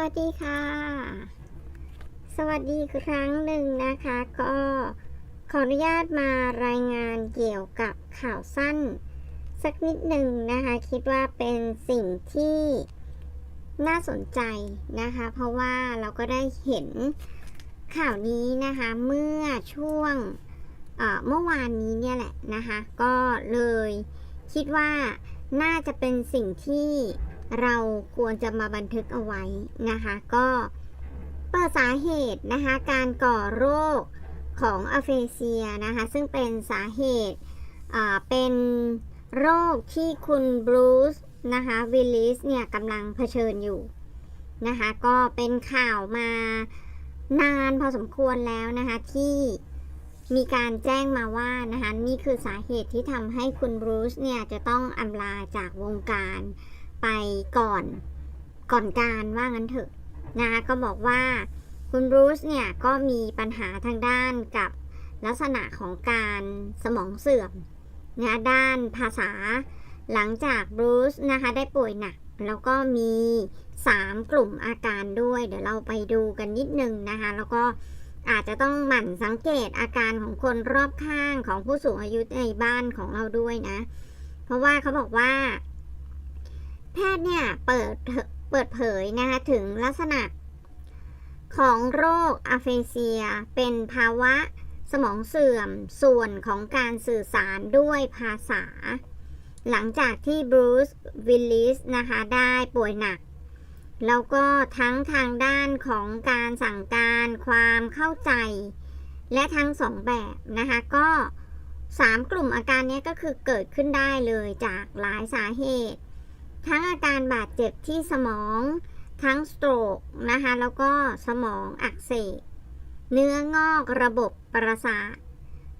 วัสดีค่ะ สวัสดีครั้งหนึ่งนะคะ ก็ขออนุญาตมารายงานเกี่ยวกับข่าวสั้น สักนิดหนึ่งนะคะ คิดว่าเป็นสิ่งที่น่าสนใจนะคะ เพราะว่าเราก็ได้เห็นข่าวนี้นะคะเมื่อช่วงเมื่อวานนี้เนี่ยแหละนะคะ ก็เลยคิดว่าน่าจะเป็นสิ่งที่ เราควรจะมาบันทึกเอาไว้นะคะ ก็เปิดสาเหตุนะคะการก่อโรคของอะเฟเซียนะคะซึ่งเป็นสาเหตุเป็นโรคที่คุณบรูซนะคะวิลลิสเนี่ยกำลังเผชิญอยู่นะคะก็เป็นข่าวมานานพอสมควรแล้วนะคะที่มีการแจ้งมาว่านะคะนี่คือสาเหตุที่ทำให้คุณบรูซเนี่ยจะต้องอำลาจากวงการ ไปก่อนก่อนการว่างั้นเถอะนะคะก็บอกว่าคุณบรูซเนี่ยก็มีปัญหาทางด้านกับลักษณะของการสมองเสื่อมนะด้านภาษา หลังจากบรูซนะคะได้ป่วยหนัก แล้วก็มี 3 กลุ่มอาการด้วย เดี๋ยวเราไปดูกันนิดนึงนะคะ แล้วก็อาจจะต้องหมั่นสังเกตอาการของคนรอบข้างของผู้สูงอายุในบ้านของเราด้วยนะ เพราะว่าเขาบอกว่า แพทย์เนี่ยเปิดเปิดเผยนะคะถึงลักษณะ ของโรคอะเฟเซีย เป็นภาวะสมองเสื่อมส่วนของการสื่อสารด้วยภาษา หลังจากที่บรูซวิลลิสนะคะได้ป่วยหนัก แล้วก็ทั้งทางด้านของการสั่งการความเข้าใจ และทั้งสองแบบนะคะก็สามกลุ่มอาการนี้ก็คือเกิดขึ้นได้เลยจากหลายสาเหตุ ทั้งอาการบาดเจ็บที่สมอง ทั้งสโตรกนะคะ แล้วก็สมองอักเสบ เนื้องอกระบบประสาท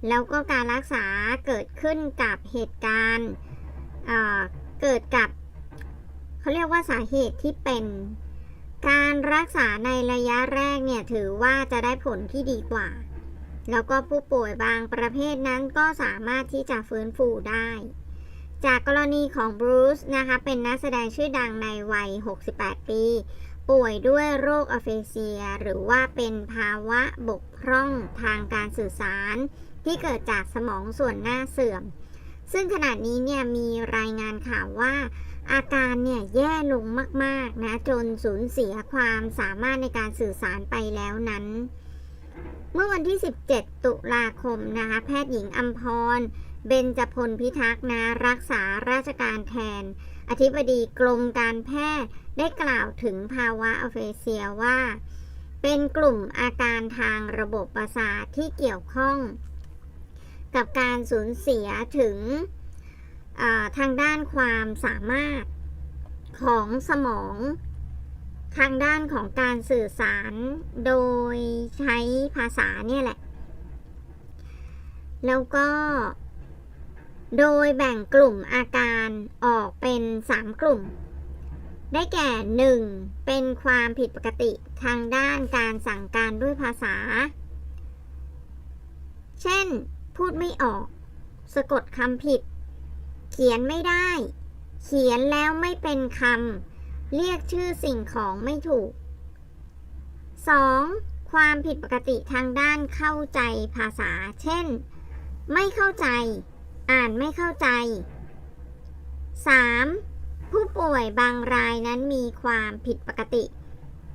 แล้วก็การรักษาเกิดขึ้นกับเหตุการณ์เเกิดกับเขาเรียกว่าสาเหตุที่เป็นการรักษาในระยะแรกเนี่ยถือว่าจะได้ผลที่ดีกว่า แล้วก็ผู้ป่วยบางประเภทนั้นก็สามารถที่จะฟื้นฟูได้ จากกรณีของบรูซนะคะเป็นนักแสดงชื่อดังในวัย 68 ปี ป่วยด้วยโรคอเฟเซีย หรือว่าเป็นภาวะบกพร่องทางการสื่อสาร ที่เกิดจากสมองส่วนหน้าเสื่อม ซึ่งขณะนี้เนี่ยมีรายงานข่าวว่า อาการเนี่ยแย่ลงมากๆนะจนสูญเสียความสามารถในการสื่อสารไปแล้วนั้น เมื่อวันที่ 17 ตุลาคมนะคะแพทย์หญิงอัมพร เบญจพลพิทักษ์นะรักษาราชการแทน อธิบดีกรมการแพทย์ได้กล่าวถึงภาวะอเฟเซียว่า เป็นกลุ่มอาการทางระบบประสาทที่เกี่ยวข้อง กับการสูญเสียถึงทางด้านความสามารถของสมอง ทางด้านของการสื่อสารโดยใช้ภาษาเนี่ยแหละ แล้วก็ โดยแบ่งกลุ่มอาการออกเป็น 3 กลุ่ม ได้แก่ 1. เป็นความผิดปกติทางด้านการสั่งการด้วยภาษา เช่น พูดไม่ออก สะกดคำผิด เขียนไม่ได้ เขียนแล้วไม่เป็นคำ เรียกชื่อสิ่งของไม่ถูก 2. ความผิดปกติทางด้านเข้าใจภาษา เช่น ไม่เข้าใจ อ่านไม่เข้าใจ 3. ผู้ป่วยบางรายนั้นมีความผิดปกติ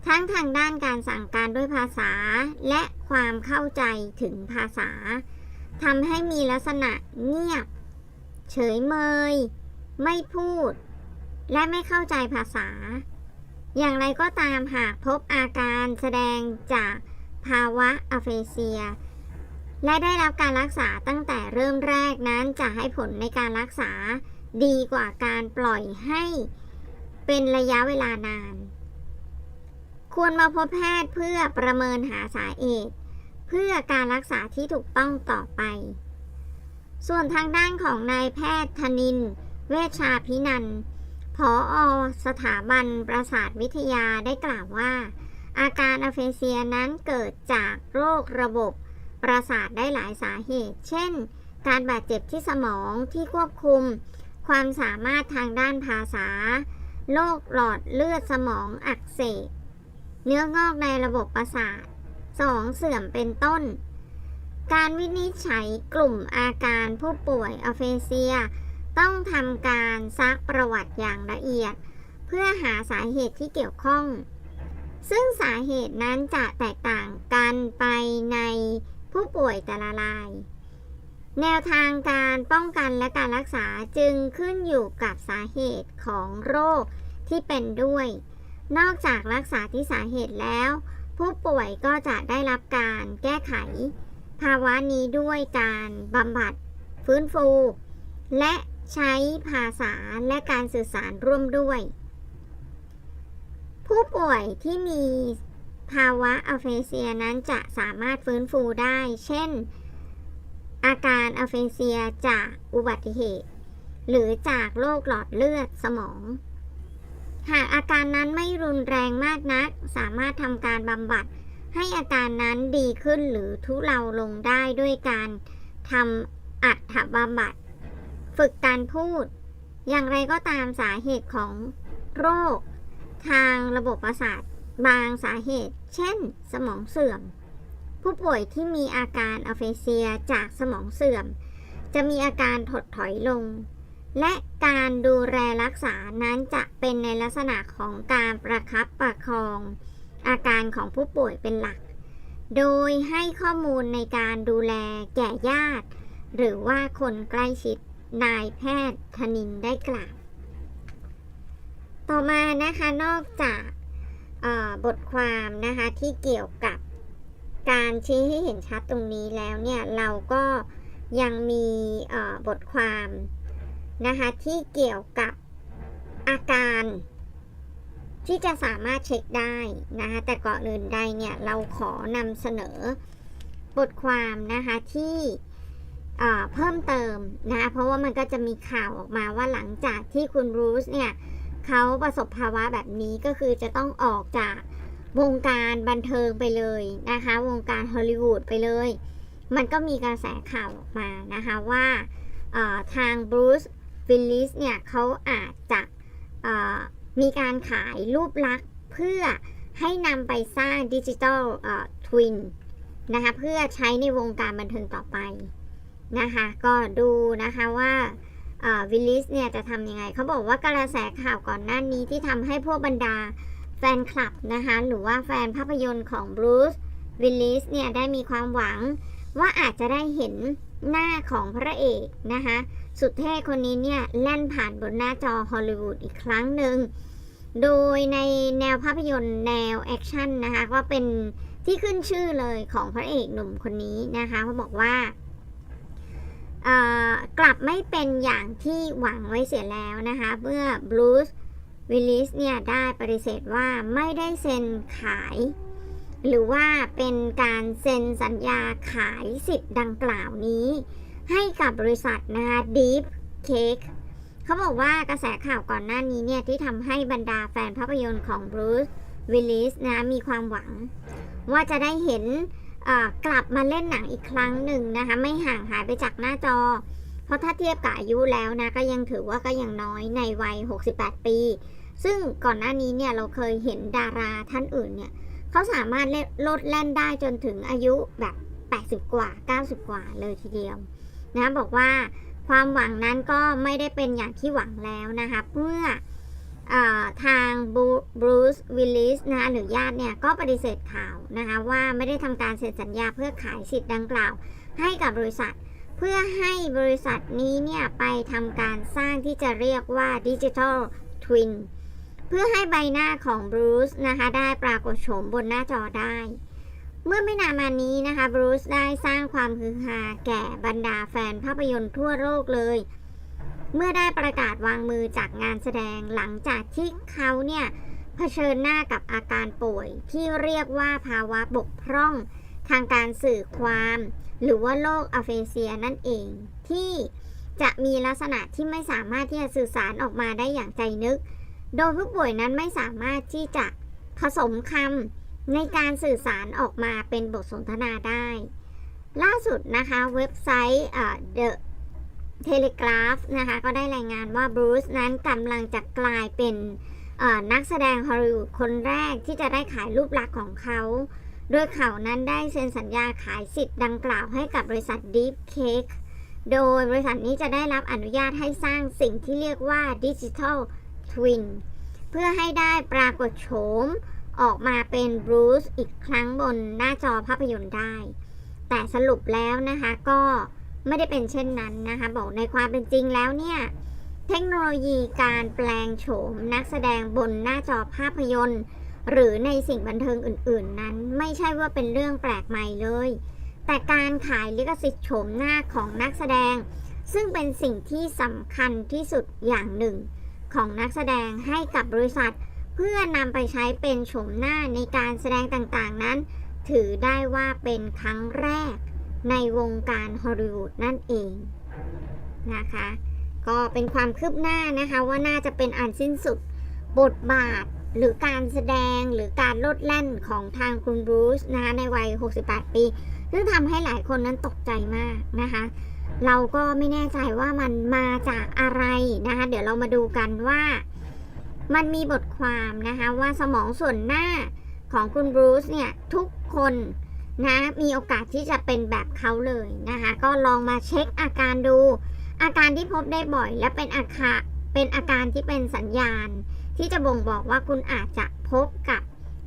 ทั้งทางด้านการสั่งการด้วยภาษา และความเข้าใจถึงภาษาทำให้มีลักษณะเงียบ เฉยเมย ไม่พูด และไม่เข้าใจภาษา อย่างไรก็ตามหากพบอาการแสดงจากภาวะอเฟเซีย และได้รับการรักษาตั้งแต่เริ่มแรกนั้นจะให้ผลในการรักษาดีกว่าการปล่อยให้เป็นระยะเวลานาน ควรมาพบแพทย์เพื่อประเมินหาสาเหตุเพื่อการรักษาที่ถูกต้องต่อไป ส่วนทางด้านของนายแพทย์ธนิน เวชาพินันผออสถาบันประสาทวิทยาได้กล่าวว่า อาการอะเฟเซียนั้นเกิดจากโรคระบบ ประสาทได้หลายสาเหตุ เช่น การบาดเจ็บที่สมองที่ควบคุม ความสามารถทางด้านภาษา โรคหลอดเลือดสมองอักเสบ เนื้องอกในระบบประสาท 2. เสื่อมเป็นต้น การวินิจฉัยกลุ่มอาการผู้ป่วยอเฟเซีย ต้องทำการซักประวัติอย่างละเอียด เพื่อหาสาเหตุที่เกี่ยวข้องซึ่งสาเหตุนั้นจะแตกต่างกันไปใน ผู้ป่วยแต่ละราย แนวทางการป้องกันและการรักษาจึงขึ้นอยู่กับสาเหตุของโรคที่เป็นด้วย นอกจากรักษาที่สาเหตุแล้ว ผู้ป่วยก็จะได้รับการแก้ไข ภาวะนี้ด้วยการบำบัดฟื้นฟู และใช้ภาษาและการสื่อสารร่วมด้วย ผู้ป่วยที่มี ภาวะอัลเฟเซียนั้นจะสามารถฟื้นฟูได้ เช่น อาการอัลเฟเซียจากอุบัติเหตุ หรือจากโรคหลอดเลือดสมอง หากอาการนั้นไม่รุนแรงมากนัก สามารถทำการบำบัด ให้อาการนั้นดีขึ้นหรือทุเลาลงได้ด้วยการทำอัดถบำบัด ฝึกการพูด อย่างไรก็ตามสาเหตุของโรค ทางระบบประสาท บางสาเหตุ เช่น สมองเสื่อม ผู้ป่วยที่มีอาการอัลเฟเซียจากสมองเสื่อม จะมีอาการถดถอยลง และการดูแลรักษานั้นจะเป็นในลักษณะของการประคับประคอง อาการของผู้ป่วยเป็นหลัก โดยให้ข้อมูลในการดูแลแก่ญาติ หรือว่าคนใกล้ชิดนายแพทย์ธนินได้กล่าว ต่อมานะคะนอกจาก บทความนะคะที่เกี่ยวกับการชี้ให้เห็นชัดตรงนี้แล้วเนี่ย เราก็ยังมีบทความนะคะที่เกี่ยวกับอาการที่จะสามารถเช็คได้นะคะแต่ก่อนอื่นใดเนี่ย เราขอนำเสนอบทความนะคะที่เพิ่มเติมนะะเพราะว่ามันก็จะมีข่าวออกมาว่าหลังจากที่คุณรูซเนี่ย เขาประสบภาวะแบบนี้ก็คือจะต้องออกจากวงการบันเทิงไปเลยนะคะ วงการฮอลลีวูดไปเลย มันก็มีกระแสข่าวออกมานะคะว่าทางบรูซวิลลิสเนี่ยเขาอาจจะมีการขายรูปลักษณ์เพื่อให้นำไปสร้างดิจิทัลทวินนะคะเพื่อใช้ในวงการบันเทิงต่อไปนะคะก็ดูนะคะว่า วิลลิสเนี่ยจะทำยังไง เขาบอกว่ากระแสข่าวก่อนหน้านี้ที่ทำให้พวกบรรดาแฟนคลับนะคะ หรือว่าแฟนภาพยนตร์ของบรูซวิลลิสเนี่ยได้มีความหวัง ว่าอาจจะได้เห็นหน้าของพระเอกนะคะ สุดเท่คนนี้เนี่ยแล่นผ่านบนหน้าจอฮอลลีวูดอีกครั้งหนึ่ง โดยในแนวภาพยนตร์แนวแอคชั่นนะคะ ก็เป็นที่ขึ้นชื่อเลยของพระเอกหนุ่มคนนี้นะคะเขาบอกว่า กลับไม่เป็นอย่างที่หวังไว้เสียแล้วนะคะเมื่อบรูซวิลลิสเนี่ยได้ปฏิเสธว่าไม่ได้เซ็นขาย หรือว่าเป็นการเซ็นสัญญาขายสิทธิ์ดังกล่าวนี้ ให้กับบริษัทนะคะ Deep Cake เขาบอกว่ากระแสข่าวก่อนหน้านี้เนี่ย ที่ทำให้บรรดาแฟนภาพยนตร์ของบรูซวิลลิสนะมีความหวัง ว่าจะได้เห็น กลับมาเล่นหนังอีกครั้งหนึ่งนะคะ ไม่ห่างหายไปจากหน้าจอ เพราะถ้าเทียบกับอายุแล้วนะ ก็ยังถือว่าก็ยังน้อยในวัย 68 ปี ซึ่งก่อนหน้านี้เนี่ยเราเคยเห็นดาราท่านอื่นเนี่ยเขาสามารถลดแล่นได้จนถึงอายุแบบ 80 กว่า 90 กว่าเลยทีเดียวนะบอกว่าความหวังนั้นก็ไม่ได้เป็นอย่างที่หวังแล้วนะคะเมื่ออ ทางบรูซวิลลิสนะหรือญาติเนี่ยก็ปฏิเสธข่าวนะคะว่าไม่ได้ทำการเซ็นสัญญาเพื่อขายสิทธิ์ดังกล่าว ให้กับบริษัท เพื่อให้บริษัทนี้เนี่ยไปทำการสร้างที่จะเรียกว่าดิจิทัลทวินเพื่อให้ใบหน้าของบรูซนะคะได้ปรากฏโฉมบนหน้าจอได้ เมื่อไม่นานมานี้นะคะบรูซได้สร้างความฮือฮาแก่บรรดาแฟนภาพยนตร์ทั่วโลกเลย เมื่อได้ประกาศวางมือจากงานแสดงหลังจากที่เขาเนี่ยเผชิญหน้ากับอาการป่วย ที่เรียกว่าภาวะบกพร่องทางการสื่อความ หรือว่าโรคอัลเฟเซียนั่นเอง ที่จะมีลักษณะที่ไม่สามารถที่จะสื่อสารออกมาได้อย่างใจนึก โดยผู้ป่วยนั้นไม่สามารถที่จะผสมคำในการสื่อสารออกมาเป็นบทสนทนาได้ ล่าสุดนะคะเว็บไซต์ The Telegraph นะคะก็ได้รายงานว่าบรูซนั้นกำลังจะกลายเป็นนักแสดงฮอลลีวูดคนแรกที่จะได้ขายรูปลักษณ์ของเขา โดยเขานั้นได้เซ็นสัญญาขายสิทธิ์ดังกล่าวให้กับบริษัท Deep Cake โดยบริษัทนี้จะได้รับอนุญาตให้สร้างสิ่งที่เรียกว่า Digital Twin เพื่อให้ได้ปรากฏโฉมออกมาเป็นบรูซอีกครั้งบนหน้าจอภาพยนตร์ได้ แต่สรุปแล้วนะคะก็ ไม่ได้เป็นเช่นนั้นนะคะบอกในความเป็นจริงแล้วเนี่ยเทคโนโลยีการแปลงโฉมนักแสดงบนหน้าจอภาพยนตร์ หรือในสิ่งบันเทิงอื่น ๆ นั้น ไม่ใช่ว่าเป็นเรื่องแปลกใหม่เลย แต่การขายลิขสิทธิ์โฉมหน้าของนักแสดง ซึ่งเป็นสิ่งที่สำคัญที่สุดอย่างหนึ่ง ของนักแสดงให้กับบริษัท เพื่อนำไปใช้เป็นโฉมหน้าในการแสดงต่างๆนั้น ถือได้ว่าเป็นครั้งแรก ในวงการฮอลลีวูดนั่นเองนะคะ ก็เป็นความคืบหน้านะคะว่าน่าจะเป็นอันสิ้นสุดบทบาทหรือการแสดงหรือการลดแล่นของทางคุณบรูซนะคะในวัย 68 ปี ซึ่งทำให้หลายคนนั้นตกใจมากนะคะ เราก็ไม่แน่ใจว่ามันมาจากอะไรนะคะ เดี๋ยวเรามาดูกันว่ามันมีบทความนะคะว่าสมองส่วนหน้าของคุณบรูซเนี่ย ทุกคน นะมีโอกาสที่จะเป็นแบบเขาเลยนะคะก็ลองมาเช็คอาการดู อาการที่พบได้บ่อย และเป็นอาคาเป็นอาการที่เป็นสัญญาณ ที่จะบ่งบอกว่าคุณอาจจะพบกับ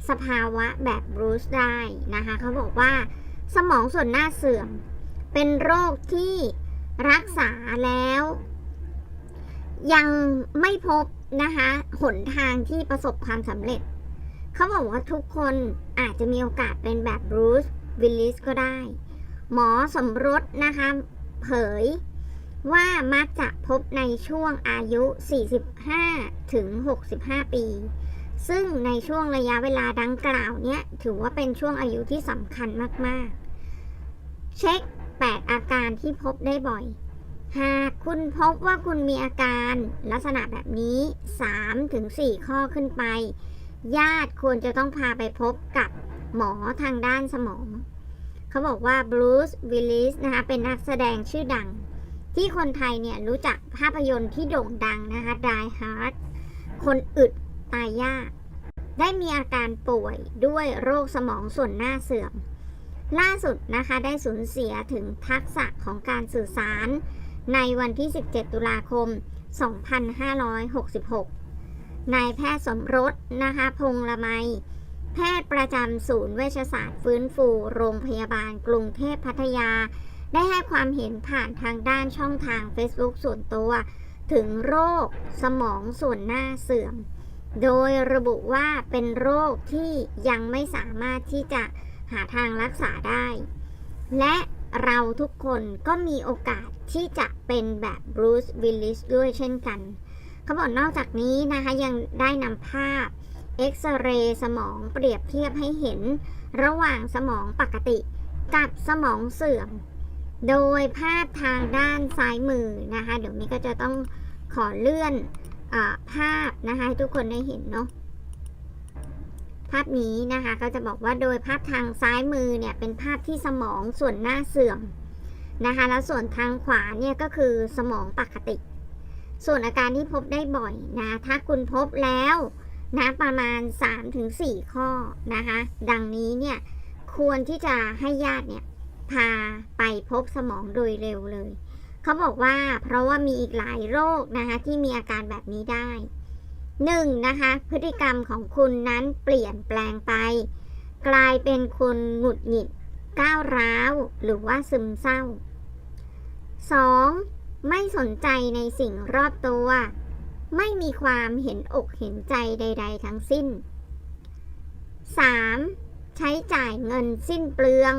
สภาวะแบบบรูซได้นะคะเขาบอกว่าสมองส่วนหน้าเสื่อม เป็นโรคที่รักษาแล้ว ยังไม่พบนะคะหนทางที่ประสบความสำเร็จ เขาบอกว่าทุกคนอาจจะมีโอกาสเป็นแบบบรูซ วิลลิสก็ได้ หมอสมรสนะคะเผยว่ามักจะพบในช่วงอายุ 45 ถึง 65 ปี ซึ่งในช่วงระยะเวลาดังกล่าวเนี้ยถือว่าเป็นช่วงอายุที่สำคัญมาก ๆ เช็ค 8 อาการที่พบได้บ่อย หากคุณพบว่าคุณมีอาการลักษณะแบบนี้ 3-4 ข้อขึ้นไป ญาติควรจะต้องพาไปพบกับ หมอทางด้านสมอง เขาบอกว่าบรูซวิลลิสนะคะเป็นนักแสดงชื่อดัง ที่คนไทยเนี่ยรู้จักภาพยนตร์ที่โด่งดังนะคะ Die Hard คนอึดตายยาก ได้มีอาการป่วยด้วยโรคสมองส่วนหน้าเสื่อม ล่าสุดนะคะได้สูญเสียถึงทักษะของการสื่อสาร ในวันที่ 17 ตุลาคม 2566 นายแพทย์สมรสนะคะพงละไม พทย์ประจำศูนย์เวชศาสตร์ฟื้นฟู โรงพยาบาลกรุงเทพพัทยา ได้ให้ความเห็นผ่านทางด้านช่องทาง Facebook ส่วนตัว ถึงโรคสมองส่วนหน้าเสื่อม โดยระบุว่าเป็นโรคที่ยังไม่สามารถที่จะหาทางรักษาได้ และเราทุกคนก็มีโอกาสที่จะเป็นแบบบรูซวิลลิสด้วยเช่นกันเขาบอกนอกจากนี้นะคะยังได้นำภาพ เอ็กซเรย์สมองเปรียบเทียบให้เห็นระหว่างสมองปกติกับสมองเสื่อม โดยภาพทางด้านซ้ายมือนะคะ เดี๋ยวนี้ก็จะต้องขอเลื่อนอภาพนะคะให้ทุกคนได้เห็นเนาะภาพนี้นะคะก็จะบอกว่าโดยภาพทางซ้ายมือเนี่ยเป็นภาพที่สมองส่วนหน้าเสื่อมนะคะ แล้วส่วนทางขวาเนี่ยก็คือสมองปกติ ส่วนอาการที่พบได้บ่อยนะ ถ้าคุณพบแล้ว นะประมาณ 3-4 ข้อนะคะ ดังนี้เนี่ยควรที่จะให้ญาติเนี่ยพาไปพบสมองโดยเร็วเลย เขาบอกว่าเพราะว่ามีอีกหลายโรคนะคะที่มีอาการแบบนี้ได้หนึ่งนะคะพฤติกรรมของคุณนั้นเปลี่ยนแปลงไป กลายเป็นคนหงุดหงิด ก้าวร้าวหรือว่าซึมเศร้า 2. ไม่สนใจในสิ่งรอบตัว ไม่มีความเห็นอกเห็นใจใด ๆ ทั้งสิ้น 3. ใช้จ่ายเงินสิ้นเปลือง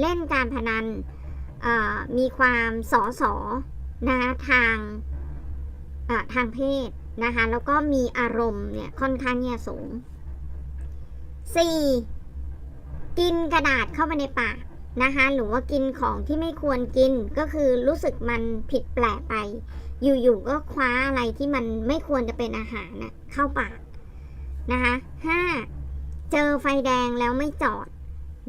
เล่นการพนันมีความสอสอนะทางทางเพศนะคะแล้วก็มีอารมณ์เนี่ยค่อนข้างเนี่ยสูง 4. กินกระดาษเข้าไปในปากนะคะหรือว่ากินของที่ไม่ควรกินก็คือรู้สึกมันผิดแปลกไป อยู่ๆก็คว้าอะไรที่มันไม่ควรจะเป็นอาหารนะเข้าปากนะคะ 5. เจอไฟแดงแล้วไม่จอด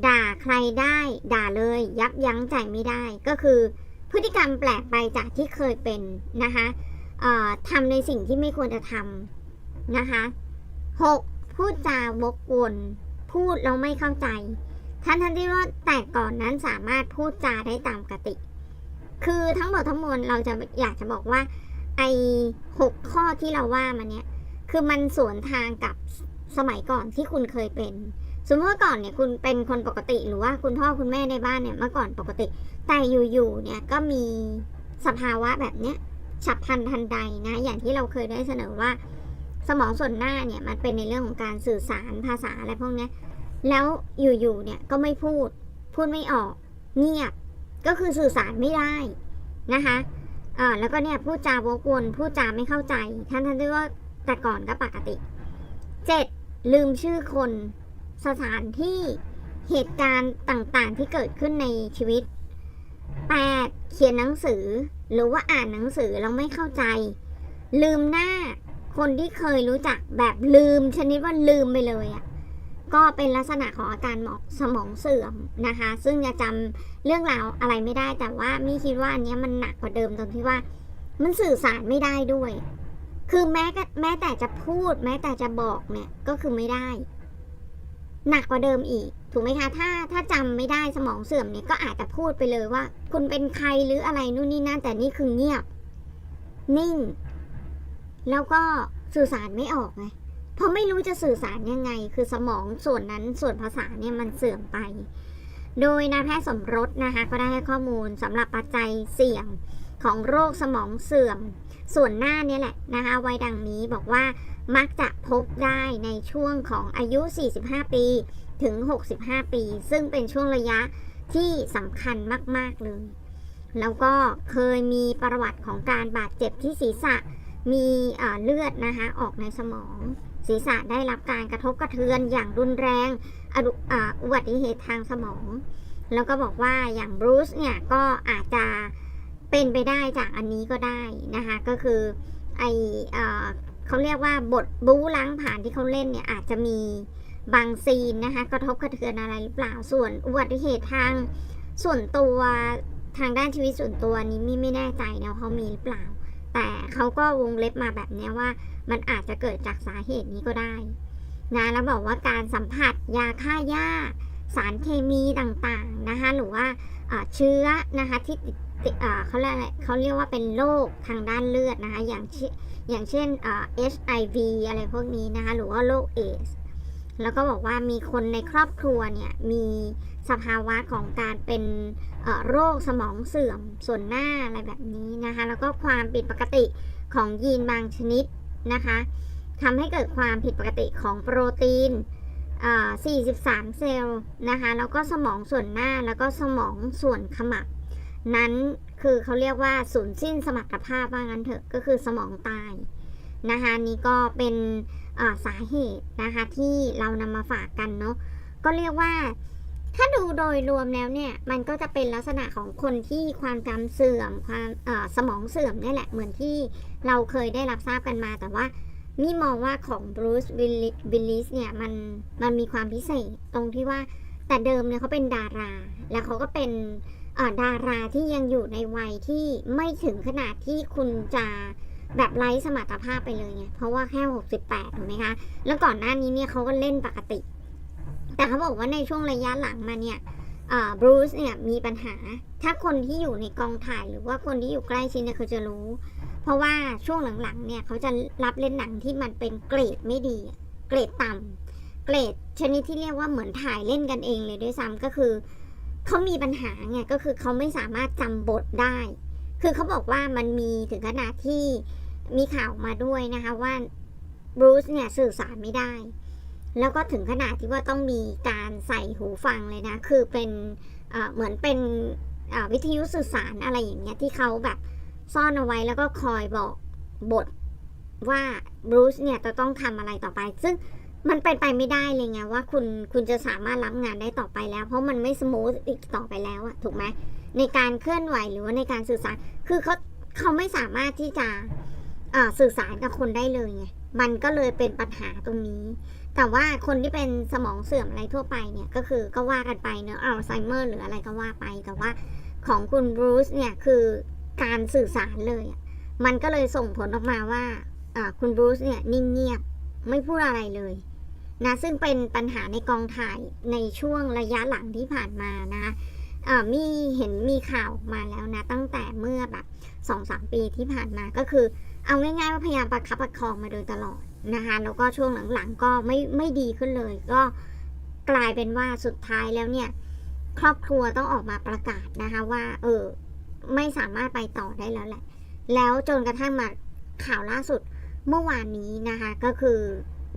ด่าใครได้ ด่าเลย ยับยั้งใจไม่ได้ ก็คือพฤติกรรมแปลกไปจากที่เคยเป็นนะคะทำในสิ่งที่ไม่ควรจะทำนะคะ 6. พูดจาวกวน พูดแล้วไม่เข้าใจ ท่านท่านที่ว่าแต่ก่อนนั้นสามารถพูดจาได้ตามปกติ คือทั้งหมดทั้งมวลเราจะอยากจะบอกว่า ไอ้หกข้อที่เราว่ามาเนี้ยคือมันสวนทางกับสมัยก่อนที่คุณเคยเป็น สมมติว่าก่อนเนี่ยคุณเป็นคนปกติหรือว่าคุณพ่อคุณแม่ในบ้านเนี่ยเมื่อก่อนปกติ แต่อยู่ๆเนี่ยก็มีสภาวะแบบเนี้ยฉับพลันทันใดนะ อย่างที่เราเคยได้เสนอว่า สมองส่วนหน้าเนี่ยมันเป็นในเรื่องของการสื่อสารภาษาอะไรพวกเนี้ยแล้วอยู่ๆเนี่ยก็ไม่พูด พูดไม่ออก เงียบ ก็คือสื่อสารไม่ได้นะคะอ่าแล้วก็เนี่ยพูดจาวกวนพูดจาไม่เข้าใจท่านท่านที่ว่าแต่ก่อนก็ปกติเจ็ดลืมชื่อคนสถานที่เหตุการณ์ต่างๆที่เกิดขึ้นในชีวิต 8. เขียนหนังสือ หรือว่าอ่านหนังสือแล้วไม่เข้าใจ ลืมหน้าคนที่เคยรู้จักแบบลืมชนิดว่าลืมไปเลยอะ ก็เป็นลักษณะของอาการหมอกสมองเสื่อมนะคะ ซึ่งจะจำเรื่องราวอะไรไม่ได้ แต่ว่ามี่คิดว่าอันนี้มันหนักกว่าเดิมตรงที่ว่า มันสื่อสารไม่ได้ด้วย คือแม้ก็แม้แต่จะพูด แม้แต่จะบอกเนี่ยก็คือไม่ได้ หนักกว่าเดิมอีก ถูกไหมคะถ้าถ้าจำไม่ได้สมองเสื่อมเนี่ยก็อาจจะพูดไปเลยว่า คุณเป็นใครหรืออะไรนู่นนี่นั่นแต่นี่คือเงียบ นิ่ง แล้วก็สื่อสารไม่ออกไง เพราะไม่รู้จะสื่อสารยังไง คือสมองส่วนนั้นส่วนภาษาเนี่ยมันเสื่อมไป โดยนายแพทย์สมรสนะคะก็ได้ให้ข้อมูลสำหรับปัจจัยเสี่ยงของโรคสมองเสื่อม ส่วนหน้าเนี่ยแหละนะคะไว้ดังนี้บอกว่ามักจะพบได้ในช่วงของอายุ 45 ปีถึง 65 ปี ซึ่งเป็นช่วงระยะที่สำคัญมาก ๆ เลย แล้วก็เคยมีประวัติของการบาดเจ็บที่ศีรษะ มีเลือดนะคะออกในสมอง ศีรษะได้รับการกระทบกระเทือนอย่างรุนแรงอุอบัติเหตุทางสมอง แล้วก็บอกว่าอย่างบรูซเนี่ยก็อาจจะเป็นไปได้จากอันนี้ก็ได้นะคะก็คือไอเอเขาเรียกว่าบทบู๊ล้างผ่านที่เขาเล่นเนี่ยอาจจะมีบางซีนนะคะกระทบกระเทือนอะไรหรือเปล่าส่วนอุบัติเหตุทางส่วนตัวทางด้านชีวิตส่วนตัวนี้มี่ไม่แน่ใจนะเขามีหรือเปล่า แต่เขาก็วงเล็บมาแบบนี้ว่า มันอาจจะเกิดจากสาเหตุนี้ก็ได้นะแล้วบอกว่าการสัมผัสยาฆ่าหญ้า สารเคมีต่างๆนะคะหรือว่าเชื้อนะคะที่เขาเรียกเขาเรียกว่าเป็นโรคทางด้านเลือดนะคะอย่างเช่นอย่างเช่นอ่า HIV อะไรพวกนี้นะคะหรือว่าโรคเอสแล้วก็บอกว่ามีคนในครอบครัวเนี่ยมีสภาวะของการเป็นโรคสมองเสื่อมส่วนหน้าอะไรแบบนี้นะคะแล้วก็ความผิดปกติของยีนบางชนิด นะคะทำให้เกิดความผิดปกติของโปรตีน 43 เซลล์นะคะ แล้วก็สมองส่วนหน้าแล้วก็สมองส่วนขมับ นั้นคือเขาเรียกว่าสูญสิ้นสมรรถภาพว่างั้นเถอะก็คือสมองตายนะคะนี่ก็เป็นสาเหตุนะคะที่เรานำมาฝากกันเนาะก็เรียกว่า ถ้าดูโดยรวมแล้วเนี่ย มันก็จะเป็นลักษณะของคนที่ความจำเสื่อมความสมองเสื่อมนี่แหละ เหมือนที่เราเคยได้รับทราบกันมา แต่ว่านี่มองว่าของบรูซวิลลิสเนี่ยมันมันมีความพิเศษตรงที่ว่าแต่เดิมเนี่ยเขาเป็นดารา แล้วเขาก็เป็นดาราที่ยังอยู่ในวัยที่ไม่ถึงขนาดที่คุณจะแบบไร้สมรรถภาพไปเลยไงเพราะว่าแค่ 68ถูกไหมคะ แล้วก่อนหน้านี้เนี่ยเขาก็เล่นปกติ แต่เขาบอกว่าในช่วงระยะหลังมาเนี่ยบรูซเนี่ยมีปัญหา ถ้าคนที่อยู่ในกองถ่ายหรือว่าคนที่อยู่ใกล้ชิดเนี่ยเขาจะรู้ เพราะว่าช่วงหลังๆเนี่ยเขาจะรับเล่นหนังที่มันเป็นเกรดไม่ดี เกรดต่ำเกรดชนิดที่เรียกว่าเหมือนถ่ายเล่นกันเองเลยด้วยซ้ำก็คือเขามีปัญหาไงก็คือเขาไม่สามารถจำบทได้ คือเขาบอกว่ามันมีถึงขนาดที่มีข่าวมาด้วยนะคะว่าบรูซเนี่ยสื่อสารไม่ได้ แล้วก็ถึงขนาดที่ว่าต้องมีการใส่หูฟังเลยนะ คือเป็นเหมือนเป็นวิทยุสื่อสารอะไรอย่างเงี้ยที่เขาแบบซ่อนเอาไว้แล้วก็คอยบอกบทว่าบรูซเนี่ยจะต้องทำอะไรต่อไป ซึ่งมันเป็นไปไม่ได้เลยไงว่าคุณคุณจะสามารถรับงานได้ต่อไปแล้ว เพราะมันไม่สมูทอีกต่อไปแล้วอะถูกไหมในการเคลื่อนไหวหรือว่าในการสื่อสาร คือเขาเขาไม่สามารถที่จะสื่อสารกับคนได้เลยไงมันก็เลยเป็นปัญหาตรงนี้ แต่ว่าคนที่เป็นสมองเสื่อมอะไรทั่วไปเนี่ย ก็คือก็ว่ากันไปเนอะอัลไซเมอร์หรืออะไรก็ว่าไป แต่ว่าของคุณบรูซเนี่ย คือการสื่อสารเลย มันก็เลยส่งผลออกมาว่าคุณบรูซเนี่ยนิ่งเงียบไม่พูดอะไรเลยนะซึ่งเป็นปัญหาในกองถ่ายในช่วงระยะหลังที่ผ่านมานะะมีเห็นมีข่าวมาแล้วนะ ตั้งแต่เมื่อแบบสองสามปีที่ผ่านมาก็คือ เอาง่ายๆว่าพยายามประคับประคองมาโดยตลอด นะคะแล้วก็ช่วงหลังๆก็ไม่ไม่ดีขึ้นเลย ก็กลายเป็นว่าสุดท้ายแล้วเนี่ย ครอบครัวต้องออกมาประกาศนะคะว่า เออ ไม่สามารถไปต่อได้แล้วแหละ แล้วจนกระทั่งมาข่าวล่าสุดเมื่อวานนี้นะคะ ก็คือ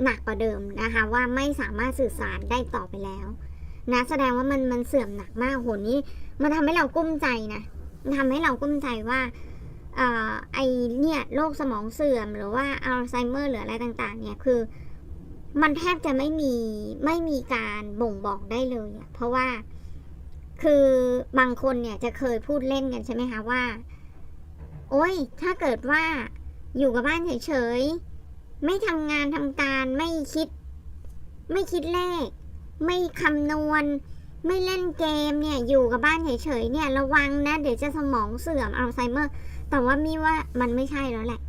หนักกว่าเดิมนะคะ ว่าไม่สามารถสื่อสารได้ต่อไปแล้วนะแสดงว่ามันมันเสื่อมหนักมากโหนี้มันทำให้เรากุ้มใจนะมันทำให้เรากุ้มใจว่า ไอเนี่ยโรคสมองเสื่อมหรือว่าอัลไซเมอร์หรืออะไรต่างๆ เนี่ยคือมันแทบจะไม่มีไม่มีการบ่งบอกได้เลยเพราะว่าคือบางคนเนี่ยจะเคยพูดเล่นกันใช่ไหมคะว่า โอ้ย ถ้าเกิดว่าอยู่กับบ้านเฉยๆไม่ทำงานทำการไม่คิด ไม่คิดเลข ไม่คำนวณ ไม่เล่นเกมเนี่ยอยู่กับบ้านเฉยๆเนี่ยระวังนะ เดี๋ยวจะสมองเสื่อมอัลไซเมอร์ แต่ว่ามีว่ามันไม่ใช่แล้วแหละ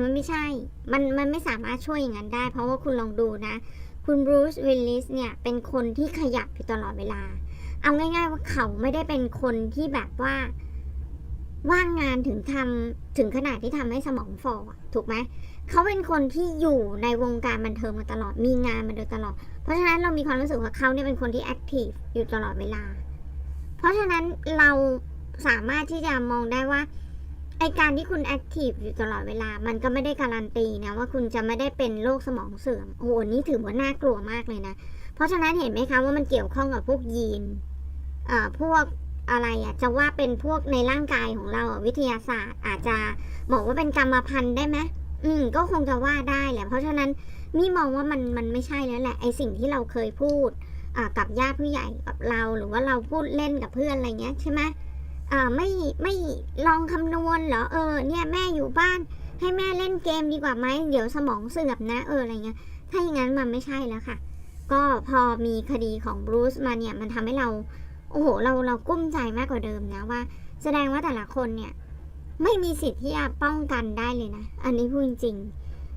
มันไม่ใช่ มันมันไม่สามารถช่วยอย่างนั้นได้ เพราะว่าคุณลองดูนะ คุณบรูซวิลลิสเนี่ยเป็นคนที่ขยับอยู่ตลอดเวลา เอาง่าย ๆ ว่าเขาไม่ได้เป็นคนที่แบบว่าว่างงานถึงทำถึงขนาดที่ทำให้สมองฟอถูกไหมเขาเป็นคนที่อยู่ในวงการบันเทิงมาตลอดมีงานมาโดยตลอด เพราะฉะนั้นเรามีความรู้สึกว่าเขาเนี่ยเป็นคนที่แอคทีฟอยู่ตลอดเวลา เพราะฉะนั้นเราสามารถที่จะมองได้ว่า ไอการที่คุณแอคทีฟอยู่ตลอดเวลา มันก็ไม่ได้การันตีนะว่าคุณจะไม่ได้เป็นโรคสมองเสื่อม โอ้โหนี่ถือว่าน่ากลัวมากเลยนะ เพราะฉะนั้นเห็นไหมคะว่ามันเกี่ยวข้องกับพวกยีนอ่อพวกอะไรอะจะว่าเป็นพวกในร่างกายของเราวิทยาศาสตร์ อาจจะบอกว่าเป็นกรรมพันธุ์ได้ไหมอืมก็คงจะว่าได้แหละ เพราะฉะนั้นนี่มองว่ามันมันไม่ใช่แล้วแหละไอสิ่งที่เราเคยพูดอ่ากับญาติผู้ใหญ่กับเราหรือว่าเราพูดเล่นกับเพื่อนอะไรเงี้ยใช่ไหม ไม่ไม่ลองคำนวณเหรอเออเนี่ยแม่อยู่บ้าน ให้แม่เล่นเกมดีกว่าไหมเดี๋ยวสมองเสื่อมนะเอออะไรเงี้ยถ้าอย่างนั้นมันไม่ใช่แล้วค่ะ ก็พอมีคดีของบรูซมาเนี่ยมันทำให้เราโอ้โหเราเรากุ้มใจมากกว่าเดิมนะว่า แสดงว่าแต่ละคนเนี่ยไม่มีสิทธิ์ที่จะป้องกันได้เลยนะ อันนี้พูดจริง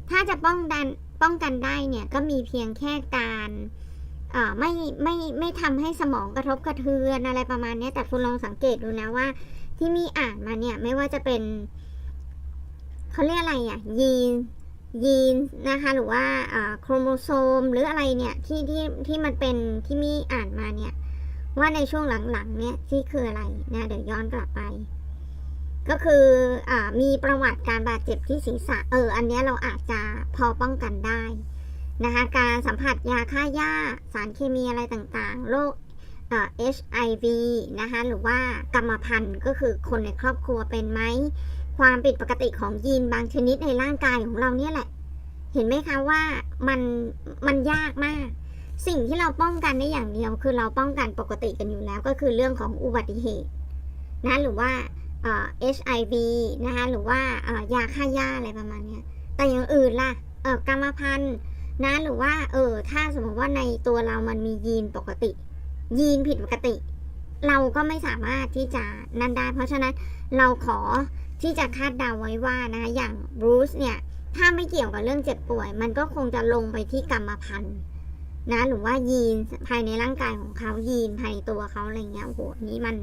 ถ้าจะป้องกันป้องกันได้เนี่ยก็มีเพียงแค่การ ไม่ไม่ไม่ทำให้สมองกระทบกระเทือนอะไรประมาณนี้แต่คุณลองสังเกตดูนะว่า ที่มีอ่านมาเนี่ยไม่ว่าจะเป็นเขาเรียกอะไรอะยีนยีนนะคะหรือว่าโครโมโซมหรืออะไรเนี่ยที่ที่ที่มันเป็นที่มีอ่านมาเนี่ยว่าในช่วงหลังๆเนี่ยที่คืออะไรนะเดี๋ยวย้อนกลับไป ก็คืออมีประวัติการบาดเจ็บที่ศีรษะเอออันนี้เราอาจจะพอป้องกันได้ นะคะการสัมผัสยาฆ่าหญ้าสารเคมีอะไรต่างๆ โรคเอ่อ HIV นะคะหรือว่ากรรมพันธุ์ก็คือคนในครอบครัวเป็นไหม ความผิดปกติของยีนบางชนิดในร่างกายของเราเนี่ยแหละ เห็นไหมคะว่ามันมันยากมาก สิ่งที่เราป้องกันได้อย่างเดียว คือเราป้องกันปกติกันอยู่แล้วก็คือเรื่องของอุบัติเหตุนะหรือว่าเอ่อ HIV นะคะหรือว่าเอ่อยาฆ่าหญ้าอะไรประมาณนี้แต่อย่างอื่นล่ะเออกรรมพันธุ์ นะหรือว่าเออถ้าสมมติว่าในตัวเรามันมียีนปกติ ยีนผิดปกติ เราก็ไม่สามารถที่จะนั่นได้ เพราะฉะนั้นเราขอที่จะคาดเดาไว้ว่านะอย่างบรูซเนี่ยถ้าไม่เกี่ยวกับเรื่องเจ็บป่วย มันก็คงจะลงไปที่กรรมพันธุ์นะหรือว่ายีนภายในร่างกายของเขายีนภายในตัวเขาอะไรเงี้ยโอ้โหนี้มัน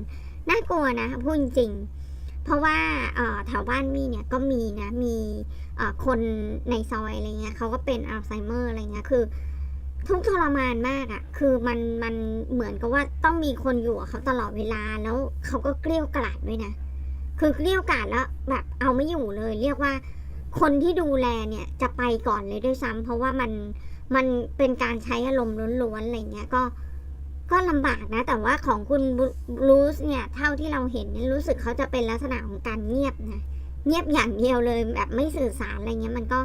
น่ากลัวนะพูดจริง เพราะว่าแถวบ้านมี่เนี่ยก็มีนะ มีคนในซอยอะไรเงี้ยเขาก็เป็นอัลไซเมอร์อะไรเงี้ย คือทุกข์ทรมานมากอะ่ะ คือมันมันเหมือนกับว่าต้องมีคนอยู่กับเขาตลอดเวลา แล้วเขาก็เกลี้ยวกล่อมด้วยนะ คือเกลี้ยวกล่อมแล้วแบบเอาไม่อยู่เลย เรียกว่าคนที่ดูแลเนี่ยจะไปก่อนเลยด้วยซ้ำเพราะว่ามันมันเป็นการใช้อารมณ์ล้วนๆอะไรเงี้ย ก็ ก็ลำบากนะ แต่ว่าของคุณบลูสเนี่ย เท่าที่เราเห็นรู้สึกเขาจะเป็นลักษณะของการเงียบนะ เงียบอย่างเดียวเลยแบบไม่สื่อสารอะไรเงี้ยมันก็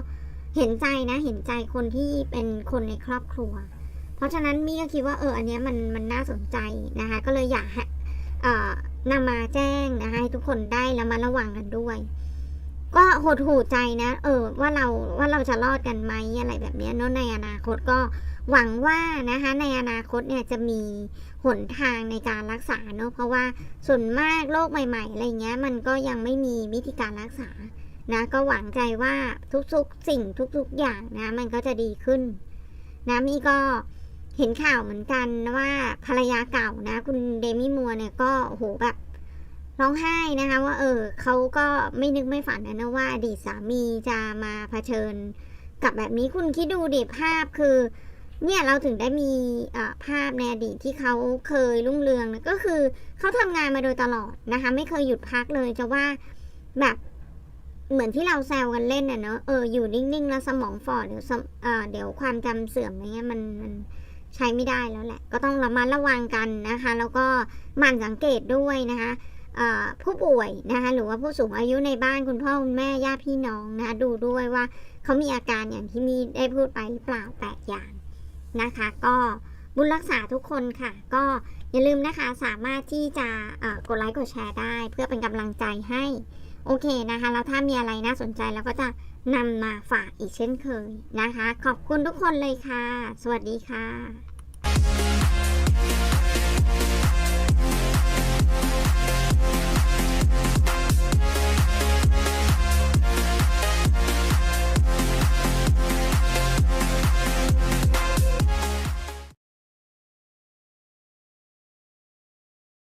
เห็นใจนะ เห็นใจคนที่เป็นคนในครอบครัว เพราะฉะนั้นมี่ก็คิดว่าเอออันเนี้ยมันมันน่าสนใจนะคะ ก็เลยอยากให้นำมาแจ้งนะคะให้ทุกคนได้แล้วมาระวังกันด้วย ก็หดหูใจนะ เออ ว่าเราว่าเราจะรอดกันไหมอะไรแบบนี้เนาะในอนาคตก็หวังว่านะคะในอนาคตเนี่ยจะมีหนทางในการรักษาเนาะเพราะว่าส่วนมากโรคใหม่ๆอะไรเงี้ย มันก็ยังไม่มีวิธีการรักษานะก็หวังใจว่าทุกๆสิ่งทุกๆอย่างนะ มันก็จะดีขึ้น นะมี่ก็เห็นข่าวเหมือนกันว่าภรรยาเก่านะ คุณเดมี่มัวเนี่ยก็โหแบบ ร้องไห้นะคะ ว่าเออเขาก็ไม่นึกไม่ฝันนะนะว่าอดีตสามีจะมาเผชิญกับแบบนี้คุณคิดดูดิภาพคือ เนี่ยเราถึงได้มีภาพในอดีตที่เขาเคยรุ่งเรืองนะก็คือเขาทำงานมาโดยตลอดนะคะ ไม่เคยหยุดพักเลยจะว่าแบบเหมือนที่เราแซวกันเล่นน่ะเนอะเอออยู่นิ่งๆแล้วสมองฝ่อเดี๋ยวเออเดี๋ยวความจำเสื่อมอะไรเงี้ยมันมันใช้ไม่ได้แล้วแหละ ก็ต้องระมัดระวังกันนะคะ แล้วก็หมั่นสังเกตด้วยนะคะ ผู้ป่วยนะคะหรือว่าผู้สูงอายุในบ้านคุณพ่อคุณแม่ญาติพี่น้องนะคะดูด้วยว่าเขามีอาการอย่างที่มีได้พูดไปหรือเปล่าแปดอย่างนะคะ ก็บุญรักษาทุกคนค่ะ ก็อย่าลืมนะคะสามารถที่จะกดไลค์กดแชร์ได้ เพื่อเป็นกำลังใจให้โอเคนะคะแล้วถ้ามีอะไรน่าสนใจเราก็จะนำมาฝากอีกเช่นเคยนะคะ ขอบคุณทุกคนเลยค่ะ สวัสดีค่ะ